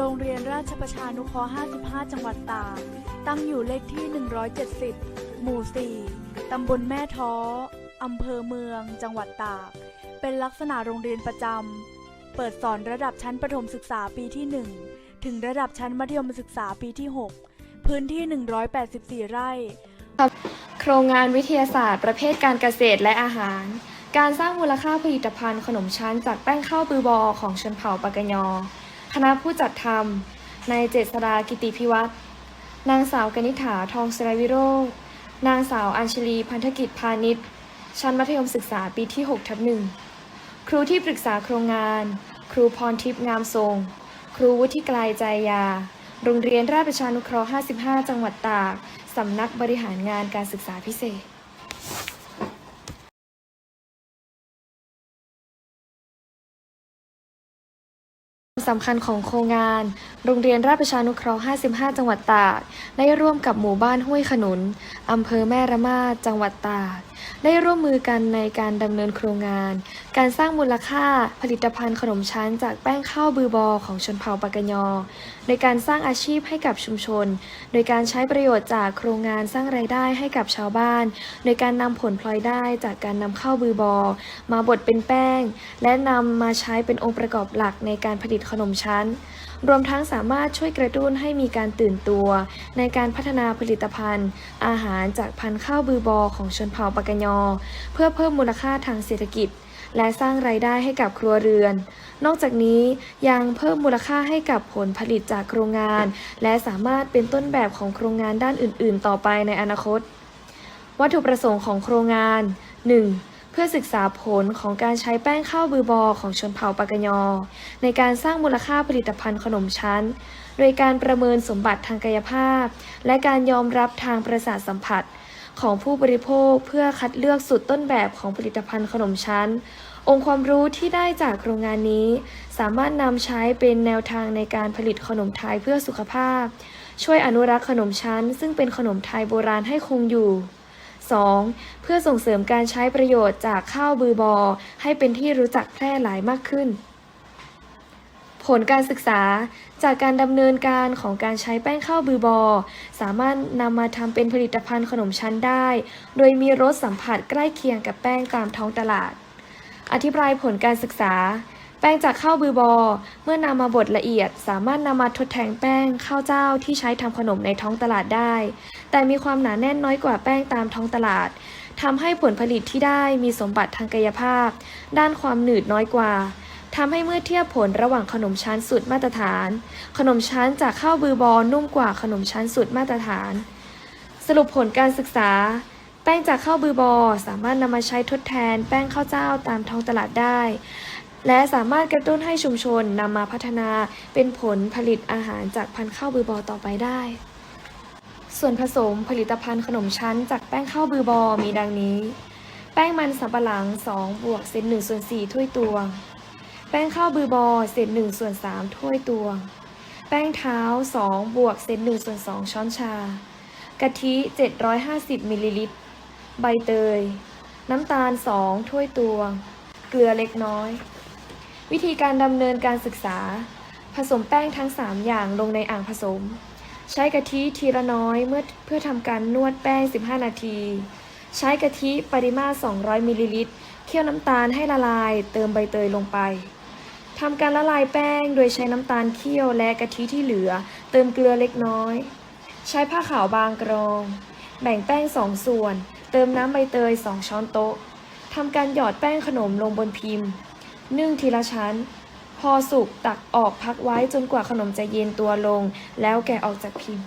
โรงเรียนราชประชานุเคราะห์ 55 จังหวัดตาก ตั้งอยู่เลขที่ 170 หมู่ 4 ตำบลแม่ท้อ อำเภอเมือง จังหวัดตาก เป็นลักษณะโรงเรียนประจำ เปิดสอนระดับชั้นประถมศึกษาปีที่ 1 ถึงระดับชั้นมัธยมศึกษาปีที่ 6 พื้นที่ 184 ไร่ โครงงานวิทยาศาสตร์ ประเภทการเกษตรและอาหาร การสร้างมูลค่าผลิตภัณฑ์ขนมชั้นจากแป้งข้าวบือบอของชนเผ่าปากกยอ คณะผู้จัดทำนายเจษรากิติพิวัตรนางสาวกนิษฐาทองสรวิโรจน์นางสาวอัญชลีพันธกิจพาณิชย์ ชั้นมัธยมศึกษาปีที่6ทับหนึ่งครูที่ปรึกษาโครงงาน ครูพรทิพย์งามทรง ครูวุฒิกลใจยา โรงเรียนราชประชานุเคราะห์ 55 จังหวัดตาก สำนักบริหารงานการศึกษาพิเศษ สำคัญของโครงงาน โรงเรียนราชประชานุเคราะห์ 55 จังหวัดตาก ได้ร่วมกับหมู่บ้านห้วยขนุน อำเภอแม่ระมาด จังหวัดตาก ได้ร่วมมือกันในการดำเนินโครงงาน การสร้างมูลค่าผลิตภัณฑ์ขนมชั้นจากแป้งข้าวบือบอของชนเผ่าปากยอโดยการสร้างอาชีพให้กับชุมชน โดยการใช้ประโยชน์จากโครงงานสร้างรายได้ให้กับชาวบ้าน โดยการนำผลพลอยได้จากการนำข้าวบือบอ มาบดเป็นแป้ง และนำมาใช้เป็นองค์ประกอบหลักในการผลิตขนมชั้น รวมทั้งสามารถช่วยกระตุ้นให้มีการตื่นตัว ในการพัฒนาผลิตภัณฑ์ อาหารจากพันธุ์ข้าวบือบอของชนเผ่าปากกยเพื่อเพิ่มมูลค่าทางเศรษฐกิจ และสร้างรายได้ให้กับครัวเรือน นอกจากนี้ยังเพิ่มมูลค่าให้กับผลผลิตจากโครงงาน และสามารถเป็นต้นแบบของโครงงานด้านอื่น ๆ ต่อไปในอนาคต วัตถุประสงค์ของโครงงาน 1. เพื่อศึกษาผลของการใช้แป้งข้าวบือบอของชนเผ่าปากกยอ ในการสร้างมูลค่าผลิตภัณฑ์ขนมชั้น โดยการประเมินสมบัติทางกายภาพ และการยอมรับทางประสาทสัมผัส ของผู้บริโภคเพื่อคัดเลือกสุดต้นแบบของผลิตภัณฑ์ขนมชั้น องค์ความรู้ที่ได้จากโครงงานนี้ สามารถนำใช้เป็นแนวทางในการผลิตขนมไทยเพื่อสุขภาพ ช่วยอนุรักษ์ขนมชั้น ซึ่งเป็นขนมไทยโบราณให้คงอยู่ 2. เพื่อส่งเสริมการใช้ประโยชน์จากข้าวบือบอ ให้เป็นที่รู้จักแพร่หลายมากขึ้น ผลการศึกษาจากการดำเนินการของการใช้แป้งข้าวบือบอ สามารถนำมาทำเป็นผลิตภัณฑ์ขนมชั้นได้ โดยมีรสสัมผัสใกล้เคียงกับแป้งตามท้องตลาด อธิบายผลการศึกษา แป้งจากข้าวบือบอ เมื่อนำมาบดละเอียด สามารถนำมาทดแทนแป้งข้าวเจ้าที่ใช้ทำขนมในท้องตลาดได้ แต่มีความหนาแน่นน้อยกว่าแป้งตามท้องตลาดทำให้ผลผลิตที่ได้มีสมบัติทางกายภาพ ด้านความหนืดน้อยกว่า ทำให้เมื่อเทียบผลระหว่างขนมชั้นสุดมาตรฐาน ขนมชั้นจากข้าวบือบอนุ่มกว่าขนมชั้นสุดมาตรฐาน สรุปผลการศึกษา แป้งจากข้าวบือบอ สามารถนำมาใช้ทดแทน แป้งข้าวเจ้าตามท้องตลาดได้ และสามารถกระตุ้นให้ชุมชนนำมาพัฒนาเป็นผลผลิตอาหารจากพันธุ์ข้าวบือบอต่อไปได้ ส่วนผสมผลิตภัณฑ์ขนมชั้นจากแป้งข้าวบือบอมีดังนี้ แป้งมันสำปะหลัง2บวกเศษ1ส่วน4ถ้วยตวง แป้งข้าวบือบอเศษ1ส่วน3ถ้วยตวง แป้งเท้า2บวกเศษ1ส่วน2ช้อนชา กะทิ750มิลลิลิตร ใบเตย น้ำตาล2ถ้วยตวง เกลือเล็กน้อย วิธีการดำเนินการศึกษา ผสมแป้งทั้ง3อย่างลงในอ่างผสม ใช้กะทิทีละน้อยเมื่อเพื่อทำการนวดแป้ง 15 นาที ใช้กะทิปริมาตร 200มิลลิลิตรเคี่ยวน้ำตาลให้ละลาย เติมใบเตยลงไป ทำการละลายแป้งโดยใช้น้ำตาลเคี่ยวและกะทิที่เหลือ เติมเกลือเล็กน้อย ใช้ผ้าขาวบางกรอง แบ่งแป้ง2ส่วน เติมน้ำใบเตย2ช้อนโต๊ะทำการหยอดแป้งขนมลงบนพิมพ์ นึ่งทีละชั้น พอสุกตักออกพักไว้จนกว่าขนมจะเย็นตัวลง แล้วแกะออกจากพิมพ์